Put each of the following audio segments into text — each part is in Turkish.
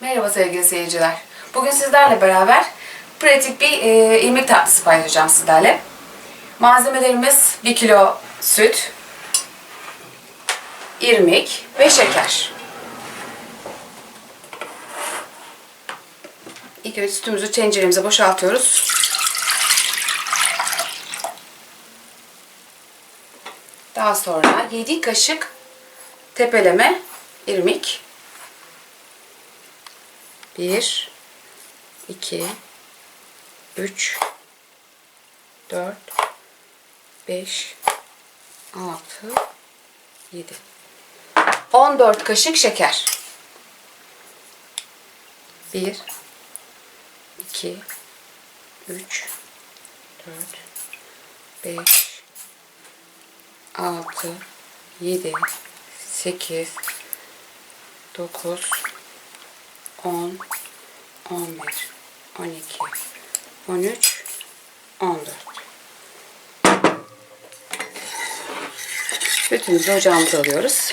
Merhaba sevgili seyirciler. Bugün sizlerle beraber pratik bir e, irmik tatlısı paylaşacağım sizlerle. Malzemelerimiz 1 kilo süt, irmik ve şeker. İlk önce sütümüzü tenceremize boşaltıyoruz. Daha sonra 7 kaşık tepeleme irmik. 1 2 3 4 5 6 7 14 kaşık şeker. 1 2 3 4 5 6 7 8 9 10 11 12 13 14 Sütümüzü ocağımıza alıyoruz.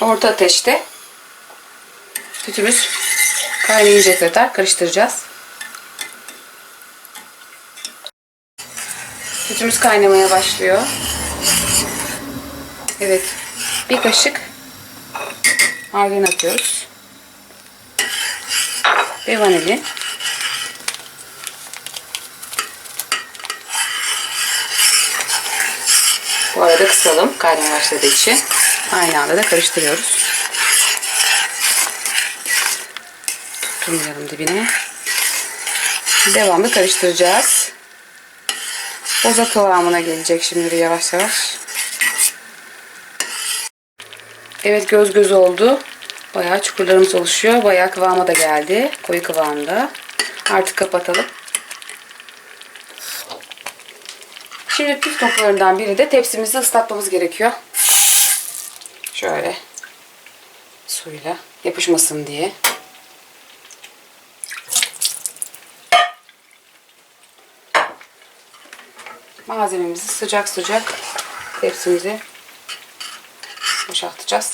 Orta ateşte sütümüz kaynayıncaya kadar karıştıracağız. Sütümüz kaynamaya başlıyor. Evet. Bir kaşık margarin atıyoruz. Ve vanilin. Bu arada kısalım kaynamaya başladığı için. Aynı anda da karıştırıyoruz. Tutturmayalım dibine. Devamlı karıştıracağız. Boza kıvamına gelecek şimdi yavaş yavaş. Evet göz göz oldu. Bayağı çukurlarımız oluşuyor. Bayağı kıvama da geldi. Koyu kıvamda. Artık kapatalım. Şimdi püf noktalarından biri de tepsimizi ıslatmamız gerekiyor. Şöyle suyla yapışmasın diye. Malzememizi sıcak sıcak tepsimize boşaltacağız.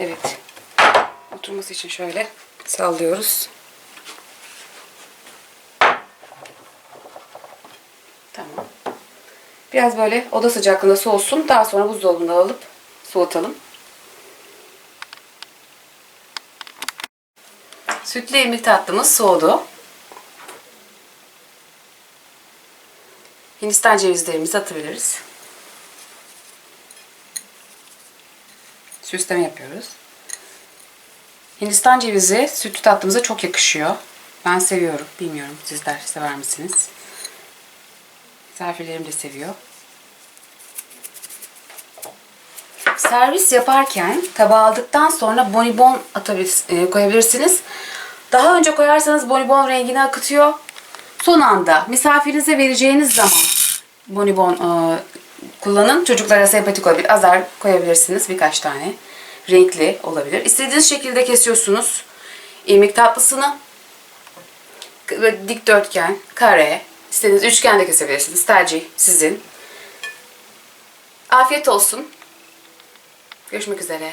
Evet. Oturması için şöyle sallıyoruz. Tamam. Biraz böyle oda sıcaklığında soğusun. Daha sonra buzdolabına alıp soğutalım. Sütlü irmik tatlımız soğudu. Hindistan cevizlerimizi atabiliriz. Süsleme yapıyoruz. Hindistan cevizi sütlü tatlımıza çok yakışıyor. Ben seviyorum. Bilmiyorum sizler sever misiniz? Misafirlerim de seviyor. Servis yaparken tabağa aldıktan sonra bonibon atabilir, e, koyabilirsiniz. Daha önce koyarsanız bonibon rengini akıtıyor. Son anda misafirinize vereceğiniz zaman bonibon e, kullanın. Çocuklara sempatik olabilir. Azar koyabilirsiniz birkaç tane. Renkli olabilir. İstediğiniz şekilde kesiyorsunuz. İrmik tatlısını böyle dikdörtgen, kare, istediğiniz üçgen de kesebilirsiniz. Tercih sizin. Afiyet olsun. Görüşmek üzere.